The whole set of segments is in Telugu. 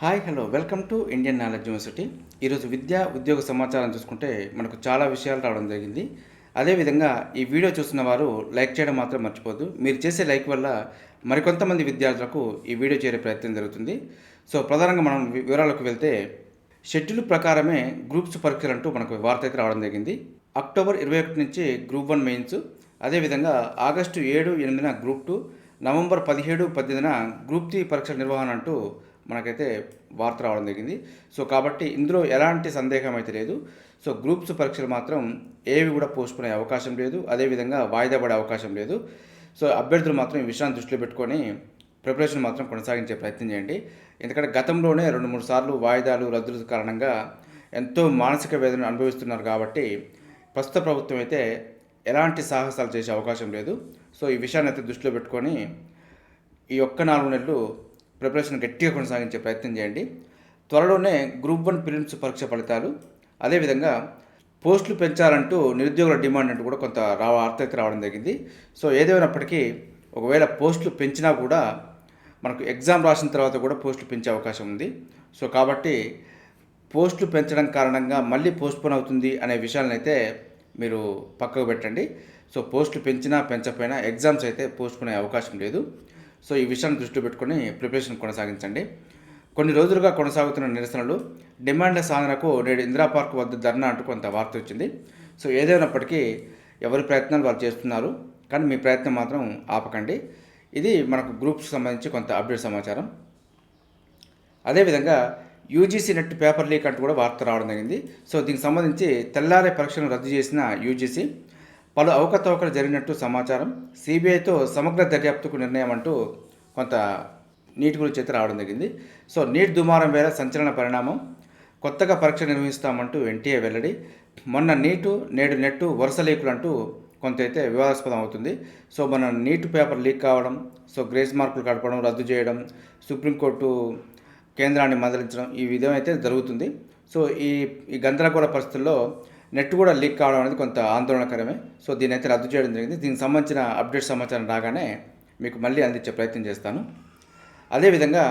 Hi hello. Welcome to Indian knowledge university. ఈరోజు విద్యా ఉద్యోగ సమాచారం చూసుకుంటే మనకు చాలా విషయాలు రావడం జరిగింది. అదేవిధంగా ఈ వీడియో చూస్తున్న వారు లైక్ చేయడం మాత్రం మర్చిపోద్దు మీరు చేసే లైక్ వల్ల మరికొంతమంది విద్యార్థులకు ఈ వీడియో చేరే ప్రయత్నం జరుగుతుంది. సో ప్రధానంగా మనం వివరాలకు వెళ్తే షెడ్యూల్ ప్రకారమే గ్రూప్స్ పరీక్షలు అంటూ మనకు వార్త అయితే రావడం జరిగింది. అక్టోబర్ ఇరవై ఒకటి నుంచి గ్రూప్ వన్ మెయిన్స్ అదేవిధంగా ఆగస్టు ఏడు ఎనిమిదిన గ్రూప్ టూ నవంబర్ పదిహేడు పద్దెనిమిదిన గ్రూప్ త్రీ పరీక్షల నిర్వహణ అంటూ మనకైతే వార్త రావడం జరిగింది. సో కాబట్టి ఇందులో ఎలాంటి సందేహం అయితే లేదు. సో గ్రూప్స్ పరీక్షలు మాత్రం ఏవి కూడా పోస్ట్ అయ్యే అవకాశం లేదు. అదేవిధంగా వాయిదా పడే అవకాశం లేదు. సో అభ్యర్థులు మాత్రం ఈ విషయాన్ని దృష్టిలో పెట్టుకొని ప్రిపరేషన్ మాత్రం కొనసాగించే ప్రయత్నం చేయండి. ఎందుకంటే గతంలోనే రెండు మూడు సార్లు వాయిదాలు రద్దుల కారణంగా ఎంతో మానసిక వేదన అనుభవిస్తున్నారు కాబట్టి ప్రస్తుత ప్రభుత్వం అయితే ఎలాంటి సాహసాలు చేసే అవకాశం లేదు. సో ఈ విషయాన్ని అయితే దృష్టిలో పెట్టుకొని ఈ ఒక్క నాలుగు నెలలు ప్రిపరేషన్ గట్టిగా కొనసాగించే ప్రయత్నం చేయండి. త్వరలోనే గ్రూప్ వన్ ప్రిలిమ్స్ పరీక్ష ఫలితాలు అదేవిధంగా పోస్టులు పెంచాలంటూ నిరుద్యోగుల డిమాండ్ అంటూ కూడా కొంత రా వార్త రావడం జరిగింది. సో ఏదేమైనప్పటికీ ఒకవేళ పోస్టులు పెంచినా కూడా మనకు ఎగ్జామ్ రాసిన తర్వాత కూడా పోస్టులు పెంచే అవకాశం ఉంది. సో కాబట్టి పోస్టులు పెంచడం కారణంగా మళ్ళీ పోస్ట్పోన్ అవుతుంది అనే విషయాలను అయితే మీరు పక్కకు పెట్టండి. సో పోస్టులు పెంచినా పెంచకపోయినా ఎగ్జామ్స్ అయితే పోస్ట్పోన్ అయ్యే అవకాశం లేదు. సో ఈ విషయాన్ని దృష్టిలో పెట్టుకొని ప్రిపరేషన్ కొనసాగించండి. కొన్ని రోజులుగా కొనసాగుతున్న నిరసనలు డిమాండ్ల సాధనకు నేడు ఇందిరా పార్క్ వద్ద ధర్నా అంటూ కొంత వార్త వచ్చింది. సో ఏదైనప్పటికీ ఎవరి ప్రయత్నాలు వాళ్ళు చేస్తున్నారు కానీ మీ ప్రయత్నం మాత్రం ఆపకండి. ఇది మనకు గ్రూప్స్ సంబంధించి కొంత అప్డేట్ సమాచారం. అదేవిధంగా యూజీసీ నెట్ పేపర్ లీక్ అంటూ కూడా వార్త రావడం జరిగింది. సో దీనికి సంబంధించి తెల్లారే పరీక్షలను రద్దు చేసిన యూజీసీ పలు అవకతవకలు జరిగినట్టు సమాచారం. సిబిఐతో సమగ్ర దర్యాప్తుకు నిర్ణయం అంటూ కొంత నీటి గురించి అయితే రావడం జరిగింది. సో నీట్ దుమారం వేళ సంచలన పరిణామం. కొత్తగా పరీక్ష నిర్వహిస్తామంటూ ఎన్టీఏ వెల్లడి మొన్న నీటు నేడు నెట్టు వరుస లీకులు అంటూ కొంత అయితే వివాదాస్పదం అవుతుంది. సో మన నీటు పేపర్ లీక్ కావడం సో గ్రేస్ మార్కులు గడపడం రద్దు చేయడం సుప్రీంకోర్టు కేంద్రాన్ని మందలించడం ఈ విధం అయితే జరుగుతుంది. సో ఈ ఈ గందరగోళ పరిస్థితుల్లో నెట్ కూడా లీక్ కావడం అనేది కొంత ఆందోళనకరమే. సో దీని అయితే రద్దు చేయడం జరిగింది. దీనికి సంబంధించిన అప్డేట్ సమాచారం రాగానే మీకు మళ్ళీ అందించే ప్రయత్నం చేస్తాను. అదేవిధంగా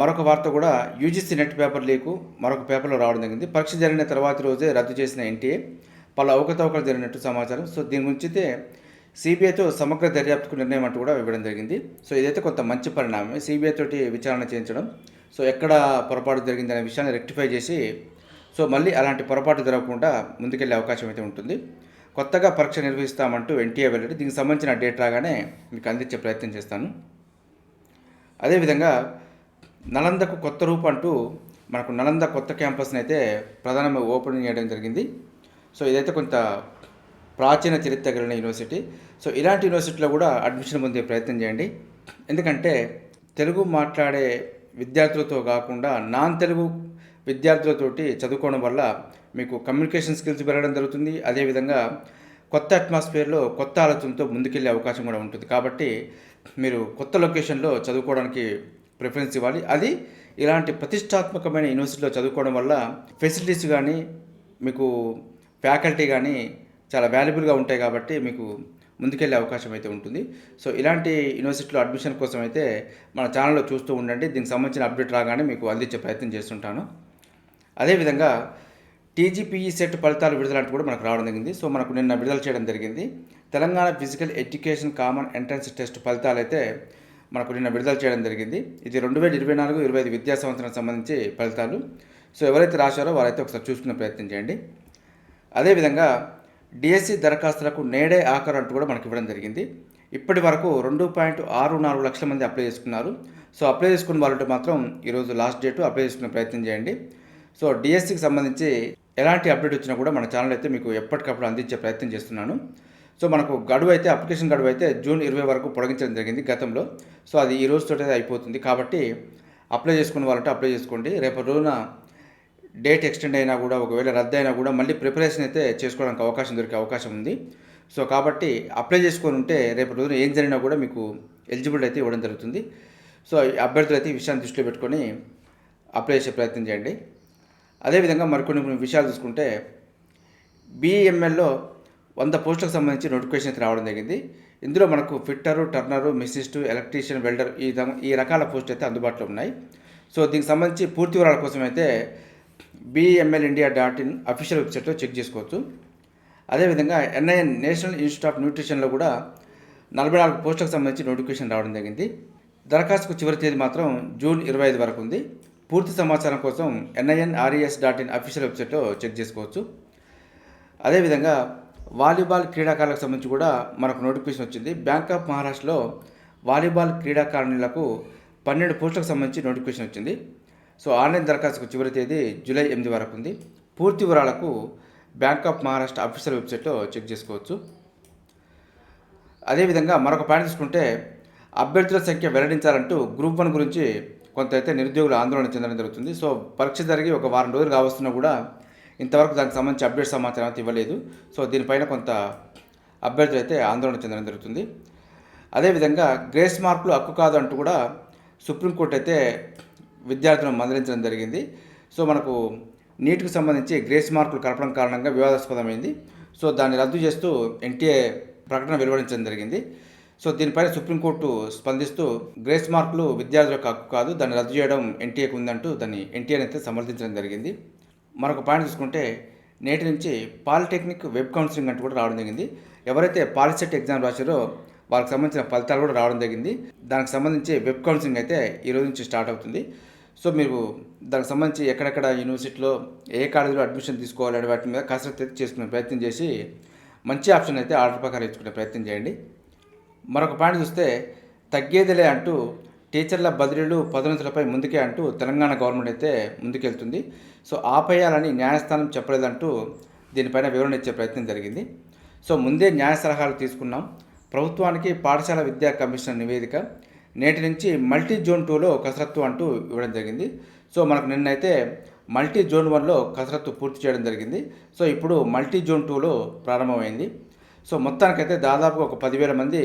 మరొక వార్త కూడా యూజీసీ నెట్ పేపర్ లీకు మరొక పేపర్లో రావడం జరిగింది. పరీక్ష జరిగిన తర్వాతి రోజే రద్దు చేసిన ఎన్టీఏ పలు అవకతవకలు జరిగినట్టు సమాచారం. సో దీని గురించి అయితే సిబిఐతో సమగ్ర దర్యాప్తుకు నిర్ణయం అంటూ కూడా ఇవ్వడం జరిగింది. సో ఇదైతే కొంత మంచి పరిణామమే. సిబిఐ తోటి విచారణ చేయించడం. సో ఎక్కడ పొరపాటు జరిగింది అనే విషయాన్ని రెక్టిఫై చేసి సో మళ్ళీ అలాంటి పొరపాటు జరగకుండా ముందుకెళ్ళే అవకాశం అయితే ఉంటుంది. కొత్తగా పరీక్ష నిర్వహిస్తామంటూ ఎన్టీఏ వెల్లడి దీనికి సంబంధించిన డేట్ రాగానే మీకు అందించే ప్రయత్నం చేస్తాను. అదేవిధంగా నలందకు కొత్త రూపు అంటూ మనకు నలంద కొత్త క్యాంపస్ని అయితే ప్రధానంగా ఓపెన్ చేయడం జరిగింది. సో ఇదైతే కొంత ప్రాచీన చరిత్ర కలిగిన యూనివర్సిటీ. సో ఇలాంటి యూనివర్సిటీలో కూడా అడ్మిషన్ పొందే ప్రయత్నం చేయండి. ఎందుకంటే తెలుగు మాట్లాడే విద్యార్థులతో కాకుండా నాన్ తెలుగు విద్యార్థులతోటి చదువుకోవడం వల్ల మీకు కమ్యూనికేషన్ స్కిల్స్ పెరగడం జరుగుతుంది. అదేవిధంగా కొత్త అట్మాస్ఫియర్లో కొత్త ఆలోచనతో ముందుకెళ్ళే అవకాశం కూడా ఉంటుంది. కాబట్టి మీరు కొత్త లొకేషన్లో చదువుకోవడానికి ప్రిఫరెన్స్ ఇవ్వాలి. అది ఇలాంటి ప్రతిష్టాత్మకమైన యూనివర్సిటీలో చదువుకోవడం వల్ల ఫెసిలిటీస్ కానీ మీకు ఫ్యాకల్టీ కానీ చాలా వాల్యుబుల్గా ఉంటాయి కాబట్టి మీకు ముందుకెళ్ళే అవకాశం అయితే ఉంటుంది. సో ఇలాంటి యూనివర్సిటీలో అడ్మిషన్ కోసం అయితే మన ఛానల్లో చూస్తూ ఉండండి. దీనికి సంబంధించిన అప్డేట్ రాగానే మీకు అందించే ప్రయత్నం చేస్తుంటాను. అదేవిధంగా టీజీపీఈ సెట్ ఫలితాలు విడుదల అంటూ కూడా మనకు రావడం జరిగింది. సో మనకు నిన్న విడుదల చేయడం జరిగింది. Telangana physical education common entrance test ఫలితాలు అయితే మనకు నిన్న విడుదల చేయడం జరిగింది. ఇది రెండు వేల ఇరవై నాలుగు ఇరవై ఐదు విద్యా సంవత్సరానికి సంబంధించి ఫలితాలు. సో ఎవరైతే రాశారో వారైతే ఒకసారి చూసుకునే ప్రయత్నం చేయండి. అదేవిధంగా డిఎస్సి దరఖాస్తులకు నేడే ఆఖరు అంటూ కూడా మనకి ఇవ్వడం జరిగింది. ఇప్పటి వరకు రెండు పాయింట్ ఆరు నాలుగు లక్షల మంది అప్లై చేసుకున్నారు. సో అప్లై చేసుకున్న వాళ్ళంటే మాత్రం ఈరోజు లాస్ట్ డేట్ అప్లై చేసుకునే ప్రయత్నం చేయండి. సో డిఎస్సికి సంబంధించి ఎలాంటి అప్డేట్ వచ్చినా కూడా మన ఛానల్ అయితే మీకు ఎప్పటికప్పుడు అందించే ప్రయత్నం చేస్తున్నాను. సో మనకు గడువు అయితే అప్లికేషన్ గడువు అయితే జూన్ ఇరవై వరకు పొడిగించడం జరిగింది గతంలో. సో అది ఈ రోజుతో అయిపోతుంది. కాబట్టి అప్లై చేసుకున్న వాళ్ళంటే అప్లై చేసుకోండి. రేపటి రోజున డేట్ ఎక్స్టెండ్ అయినా కూడా ఒకవేళ రద్దు అయినా కూడా మళ్ళీ ప్రిపరేషన్ అయితే చేసుకోవడానికి అవకాశం దొరికే అవకాశం ఉంది. సో కాబట్టి అప్లై చేసుకొని ఉంటే రేపటి రోజున ఏం జరిగినా కూడా మీకు ఎలిజిబిలిటీ అయితే ఇవ్వడం జరుగుతుంది. సో ఈ అభ్యర్థులు అయితే ఈ విషయాన్ని దృష్టిలో పెట్టుకొని అప్లై చేసే ప్రయత్నం చేయండి. అదేవిధంగా మరికొన్ని కొన్ని విషయాలు చూసుకుంటే బీఎంఎల్లో వంద పోస్టులకు సంబంధించి నోటిఫికేషన్ అయితే రావడం జరిగింది. ఇందులో మనకు fitter turner machinist electrician welder ఈ ఈ రకాల పోస్ట్ అయితే అందుబాటులో ఉన్నాయి. సో దీనికి సంబంధించి పూర్తి వివరాల కోసం అయితే BML India dot in official వెబ్సైట్లో చెక్ చేసుకోవచ్చు. అదేవిధంగా ఎన్ఐఎన్ నేషనల్ ఇన్స్టిట్యూట్ ఆఫ్ న్యూట్రిషన్లో కూడా నలభై నాలుగు పోస్టులకు సంబంధించి నోటిఫికేషన్ రావడం జరిగింది. దరఖాస్తుకు చివరి తేదీ మాత్రం జూన్ ఇరవై ఐదు వరకు ఉంది. పూర్తి సమాచారం కోసం NIN RES dot in official వెబ్సైట్లో చెక్ చేసుకోవచ్చు. అదేవిధంగా వాలీబాల్ క్రీడాకారులకు సంబంధించి కూడా మనకు నోటిఫికేషన్ వచ్చింది. బ్యాంక్ ఆఫ్ మహారాష్ట్రలో వాలీబాల్ క్రీడాకారుణులకు పన్నెండు పోస్టులకు సంబంధించి నోటిఫికేషన్ వచ్చింది. సో ఆన్లైన్ దరఖాస్తుకు చివరి తేదీ జూలై ఎనిమిది వరకు ఉంది. పూర్తి వివరాలకు బ్యాంక్ ఆఫ్ మహారాష్ట్ర అఫీషియల్ వెబ్సైట్లో చెక్ చేసుకోవచ్చు. అదేవిధంగా మరొక పాయింట్ తీసుకుంటే అభ్యర్థుల సంఖ్య వెల్లడించాలంటూ గ్రూప్ వన్ గురించి కొంత అయితే నిరుద్యోగులు ఆందోళన చెందడం జరుగుతుంది. సో పరీక్ష జరిగి ఒక వారం రోజులు కావస్తున్నా కూడా ఇంతవరకు దానికి సంబంధించి అప్డేట్ సమాచారం అయితే ఇవ్వలేదు. సో దీనిపైన కొంత అభ్యర్థులు అయితే ఆందోళన చెందడం జరుగుతుంది. అదేవిధంగా గ్రేస్ మార్కులు హక్కు కాదు అంటూ కూడా సుప్రీంకోర్టు అయితే విద్యార్థులను మందలించడం జరిగింది. సో మనకు నీట్కి సంబంధించి గ్రేస్ మార్కులు కలపడం కారణంగా వివాదాస్పదమైంది. సో దాన్ని రద్దు చేస్తూ ఎన్టీఏ ప్రకటన వెలువడించడం జరిగింది. సో దీనిపైన సుప్రీంకోర్టు స్పందిస్తూ గ్రేస్ మార్కులు విద్యార్థుల హక్కు కాదు దాన్ని రద్దు చేయడం ఎన్టీఏకు ఉందంటూ దాన్ని ఎన్టీఏని అయితే సమర్థించడం జరిగింది. మరొక పాయింట్ చూసుకుంటే నేటి నుంచి పాలిటెక్నిక్ వెబ్ కౌన్సిలింగ్ అంటూ కూడా రావడం జరిగింది. ఎవరైతే పాలిసెట్ ఎగ్జామ్ రాశారో వాళ్ళకి సంబంధించిన ఫలితాలు కూడా రావడం జరిగింది. దానికి సంబంధించి వెబ్ కౌన్సిలింగ్ అయితే ఈ రోజు నుంచి స్టార్ట్ అవుతుంది. సో మీరు దానికి సంబంధించి ఎక్కడెక్కడ యూనివర్సిటీలో ఏ కాలేజీలో అడ్మిషన్ తీసుకోవాలనే వాటి మీద కసరత్తు అయితే చేసుకునే ప్రయత్నం చేసి మంచి ఆప్షన్ అయితే ఆర్డర్ ప్రకారం ఇచ్చుకునే ప్రయత్నం చేయండి. మరొక పాయింట్ చూస్తే తగ్గేదిలే అంటూ టీచర్ల బదిలీలు పదోన్నతులపై ముందుకే అంటూ తెలంగాణ గవర్నమెంట్ అయితే ముందుకెళ్తుంది. సో ఆపేయాలని న్యాయస్థానం చెప్పలేదంటూ దీనిపైన వివరణ ఇచ్చే ప్రయత్నం జరిగింది. సో ముందే న్యాయ సలహాలు తీసుకున్నాం. ప్రభుత్వానికి పాఠశాల విద్యా కమిషన్ నివేదిక. నేటి నుంచి మల్టీ జోన్ టూలో కసరత్తు అంటూ ఇవ్వడం జరిగింది. సో మనకు నిన్నైతే మల్టీ జోన్ వన్లో కసరత్తు పూర్తి చేయడం జరిగింది. సో ఇప్పుడు మల్టీ జోన్ టూలో ప్రారంభమైంది. సో మొత్తానికైతే దాదాపు ఒక పదివేల మంది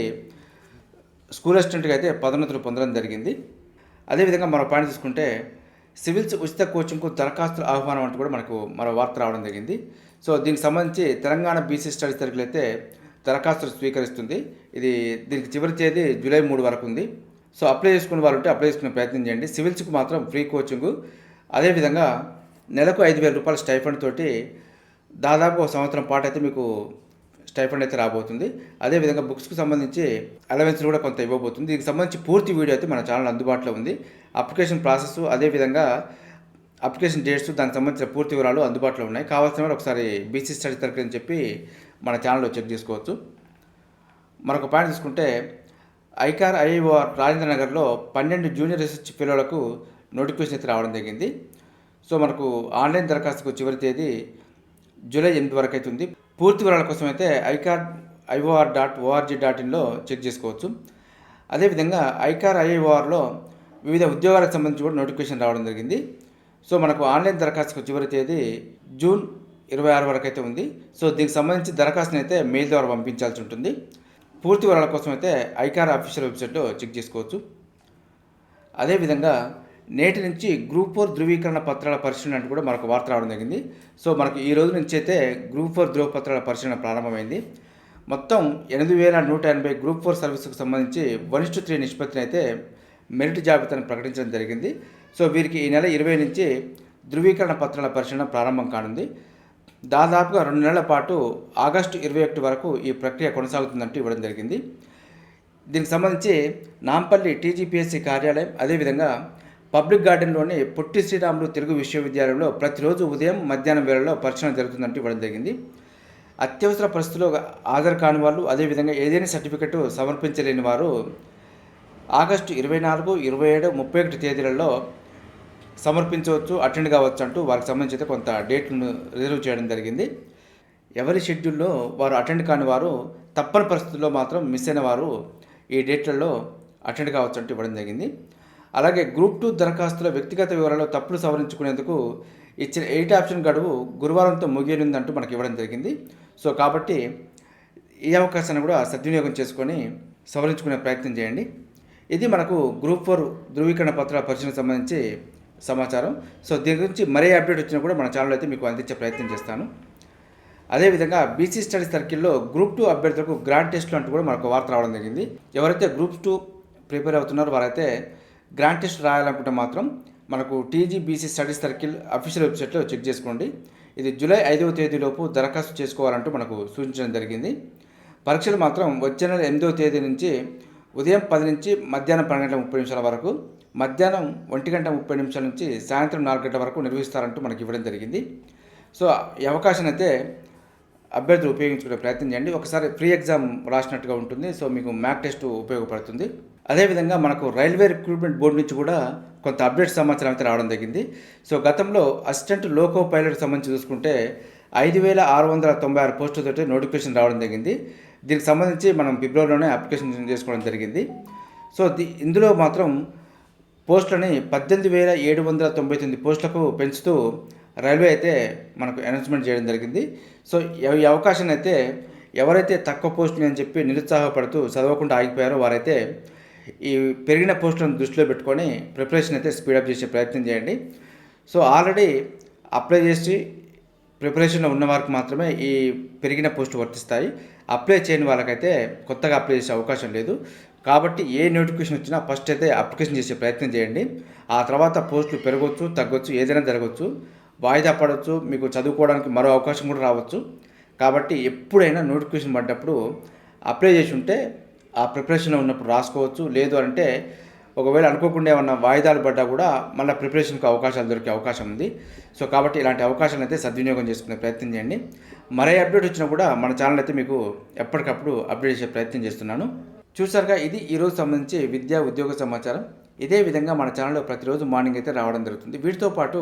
స్కూల్ అసిస్టెంట్గా అయితే పదోన్నతులు పొందడం జరిగింది. అదేవిధంగా మరో పాయింట్ తీసుకుంటే సివిల్స్ ఉచిత కోచింగ్కు దరఖాస్తుల ఆహ్వానం అంటూ కూడా మనకు మరో వార్త రావడం జరిగింది. సో దీనికి సంబంధించి తెలంగాణ బీసీ స్టడీస్ తరగతులు అయితే దరఖాస్తులు స్వీకరిస్తుంది. ఇది దీనికి చివరి తేదీ జూలై మూడు వరకు ఉంది. సో అప్లై చేసుకున్న వాళ్ళు ఉంటే అప్లై చేసుకునే ప్రయత్నం చేయండి. సివిల్స్కి మాత్రం ఫ్రీ కోచింగ్. అదేవిధంగా నెలకు ఐదు వేల రూపాయల స్టైఫండ్ తోటి దాదాపు ఒక సంవత్సరం పాటు అయితే మీకు స్టైఫండ్ అయితే రాబోతుంది. అదేవిధంగా బుక్స్కి సంబంధించి అలవెన్స్ కూడా కొంత ఇవ్వబోతుంది. దీనికి సంబంధించి పూర్తి వీడియో అయితే మన ఛానల్ అందుబాటులో ఉంది. అప్లికేషన్ ప్రాసెస్ అదేవిధంగా అప్లికేషన్ డేట్స్ దానికి సంబంధించిన పూర్తి వివరాలు అందుబాటులో ఉన్నాయి. కావాల్సిన వారు ఒకసారి బీసీ స్టడీ తరగతి అని చెప్పి మన ఛానల్లో చెక్ చేసుకోవచ్చు. మరొక పాయింట్ తీసుకుంటే ఐకార్ ఐఓఆర్ రాజేంద్ర నగర్లో పన్నెండు జూనియర్ రీసెర్చ్ పిల్లలకు నోటిఫికేషన్ అయితే రావడం జరిగింది. సో మనకు ఆన్లైన్ దరఖాస్తుకు చివరి తేదీ జూలై ఎనిమిది వరకు అయితే ఉంది. పూర్తి వివరాల కోసం అయితే ICAR IOR dot ORG dot ఇన్లో check చేసుకోవచ్చు. అదేవిధంగా ఐకార్ ఐఓఆర్లో వివిధ ఉద్యోగాలకు సంబంధించి కూడా నోటిఫికేషన్ రావడం జరిగింది. సో మనకు ఆన్లైన్ దరఖాస్తుకు చివరి తేదీ జూన్ ఇరవై ఆరు వరకు అయితే ఉంది. సో దీనికి సంబంధించి దరఖాస్తుని అయితే మెయిల్ ద్వారా పంపించాల్సి ఉంటుంది. పూర్తి వివరాల కోసం అయితే ఐకార్ అఫీషియల్ వెబ్సైట్లో చెక్ చేసుకోవచ్చు. అదేవిధంగా నేటి నుంచి గ్రూప్ ఫోర్ ధృవీకరణ పత్రాల పరిశీలన అంటే కూడా మనకు వార్త రావడం జరిగింది. సో మనకు ఈ రోజు నుంచి అయితే గ్రూప్ ఫోర్ ధృవపత్రాల పరిశీలన ప్రారంభమైంది. మొత్తం ఎనిమిది వేల నూట ఎనభై గ్రూప్ ఫోర్ సర్వీసుకు సంబంధించి వన్ టు త్రీ నిష్పత్తిని అయితే మెరిట్ జాబితాను ప్రకటించడం జరిగింది. సో వీరికి ఈ నెల ఇరవై నుంచి ధృవీకరణ పత్రాల పరిశీలన ప్రారంభం కానుంది. దాదాపుగా రెండు నెలల పాటు ఆగస్టు ఇరవై ఒకటి వరకు ఈ ప్రక్రియ కొనసాగుతుందంటూ ఇవ్వడం జరిగింది. దీనికి సంబంధించి నాంపల్లి టీజీపీఎస్సీ కార్యాలయం అదేవిధంగా పబ్లిక్ గార్డెన్లోని పొట్టి శ్రీరాములు తెలుగు విశ్వవిద్యాలయంలో ప్రతిరోజు ఉదయం మధ్యాహ్నం వేళలో పరిశీలన జరుగుతుందంటూ ఇవ్వడం జరిగింది. అత్యవసర పరిస్థితుల్లో హాజరు కాని వాళ్ళు అదేవిధంగా ఏదైనా సర్టిఫికెట్ సమర్పించలేని వారు ఆగస్టు ఇరవై నాలుగు ఇరవై ఏడు ముప్పై ఒకటి తేదీలలో సమర్పించవచ్చు అటెండ్ కావచ్చు అంటూ వారికి సంబంధించి కొంత డేట్లను రిజర్వ్ చేయడం జరిగింది. ఎవరి షెడ్యూల్లో వారు అటెండ్ కాని వారు తప్పని పరిస్థితుల్లో మాత్రం మిస్ అయిన వారు ఈ డేట్లలో అటెండ్ కావచ్చు అంటూ ఇవ్వడం జరిగింది. అలాగే గ్రూప్ టూ దరఖాస్తుల వ్యక్తిగత వివరాలు తప్పులు సవరించుకునేందుకు ఇచ్చిన ఎయిట్ ఆప్షన్ గడువు గురువారంతో ముగియనుందంటూ మనకి ఇవ్వడం జరిగింది. సో కాబట్టి ఈ అవకాశాన్ని కూడా సద్వినియోగం చేసుకొని సవరించుకునే ప్రయత్నం చేయండి. ఇది మనకు గ్రూప్ ఫోర్ ధృవీకరణ పత్రాల పరిశీలన సంబంధించి సమాచారం. సో దీని గురించి మరే అప్డేట్ వచ్చినా కూడా మన ఛానల్ అయితే మీకు అందించే ప్రయత్నం చేస్తాను. అదేవిధంగా బీసీ స్టడీస్ సర్కిల్లో గ్రూప్ టూ అభ్యర్థులకు గ్రాండ్ టెస్ట్లు అంటూ కూడా మనకు వార్త రావడం జరిగింది. ఎవరైతే గ్రూప్ టూ ప్రిపేర్ అవుతున్నారో వారైతే గ్రాండ్ టెస్ట్ రాయాలనుకుంటే మాత్రం మనకు టీజీబీసీ స్టడీస్ సర్కిల్ అఫీషియల్ వెబ్సైట్లో చెక్ చేసుకోండి. ఇది జూలై ఐదవ తేదీలోపు దరఖాస్తు చేసుకోవాలంటూ మనకు సూచించడం జరిగింది. పరీక్షలు మాత్రం వచ్చే నెల ఎనిమిదవ తేదీ నుంచి ఉదయం పది నుంచి మధ్యాహ్నం పన్నెండు గంటల ముప్పై నిమిషాల వరకు మధ్యాహ్నం ఒంటి గంట ముప్పై నిమిషాల నుంచి సాయంత్రం నాలుగు గంటల వరకు నిర్వహిస్తారంటూ మనకి ఇవ్వడం జరిగింది. సో ఈ అవకాశం అయితే అభ్యర్థులు ఉపయోగించుకునే ప్రయత్నం చేయండి. ఒకసారి ఫ్రీ ఎగ్జామ్ రాసినట్టుగా ఉంటుంది సో మీకు మ్యాక్ టెస్ట్ ఉపయోగపడుతుంది. అదేవిధంగా మనకు రైల్వే రిక్రూట్మెంట్ బోర్డు నుంచి కూడా కొంత అప్డేట్ సమాచారం అయితే రావడం జరిగింది. సో గతంలో అసిస్టెంట్ లోకో పైలట్ సంబంధించి చూసుకుంటే ఐదు వేల ఆరు వందల తొంభై ఆరు పోస్టులతో నోటిఫికేషన్ రావడం జరిగింది. దీనికి సంబంధించి మనం ఫిబ్రవరిలోనే అప్లికేషన్ చేసుకోవడం జరిగింది. సో ది ఇందులో మాత్రం పోస్టులని పద్దెనిమిది వేల ఏడు వందల తొంభై తొమ్మిది పోస్టులకు పెంచుతూ రైల్వే అయితే మనకు అనౌన్స్మెంట్ చేయడం జరిగింది. సో ఈ అవకాశాన్ని అయితే ఎవరైతే తక్కువ పోస్టులు అని చెప్పి నిరుత్సాహపడుతూ చదవకుండా ఆగిపోయారో వారైతే ఈ పెరిగిన పోస్టులను దృష్టిలో పెట్టుకొని ప్రిపరేషన్ అయితే స్పీడప్ చేసే ప్రయత్నం చేయండి. సో ఆల్రెడీ అప్లై చేసి ప్రిపరేషన్లో ఉన్న వారికి మాత్రమే ఈ పెరిగిన పోస్టు వర్తిస్తాయి. అప్లై చేయని వాళ్ళకైతే కొత్తగా అప్లై చేసే అవకాశం లేదు. కాబట్టి ఏ నోటిఫికేషన్ వచ్చినా ఫస్ట్ అయితే అప్లికేషన్ చేసే ప్రయత్నం చేయండి. ఆ తర్వాత పోస్టులు పెరగవచ్చు తగ్గొచ్చు ఏదైనా జరగవచ్చు వాయిదా పడవచ్చు మీకు చదువుకోవడానికి మరో అవకాశం కూడా రావచ్చు. కాబట్టి ఎప్పుడైనా నోటిఫికేషన్ పడ్డప్పుడు అప్లై చేసి ఉంటే ఆ ప్రిపరేషన్లో ఉన్నప్పుడు రాసుకోవచ్చు. లేదు అంటే ఒకవేళ అనుకోకుండా ఏమన్నా వాయిదాలు పడ్డా కూడా మళ్ళీ ప్రిపరేషన్కి అవకాశాలు దొరికే అవకాశం ఉంది. సో కాబట్టి ఇలాంటి అవకాశాలను అయితే సద్వినియోగం చేసుకునే ప్రయత్నం చేయండి. మరే అప్డేట్ వచ్చినా కూడా మన ఛానల్ అయితే మీకు ఎప్పటికప్పుడు అప్డేట్ చేసే ప్రయత్నం చేస్తున్నాను. చూసారుగా ఇది ఈరోజు సంబంధించి విద్యా ఉద్యోగ సమాచారం. ఇదే విధంగా మన ఛానల్లో ప్రతిరోజు మార్నింగ్ అయితే రావడం జరుగుతుంది. వీటితో పాటు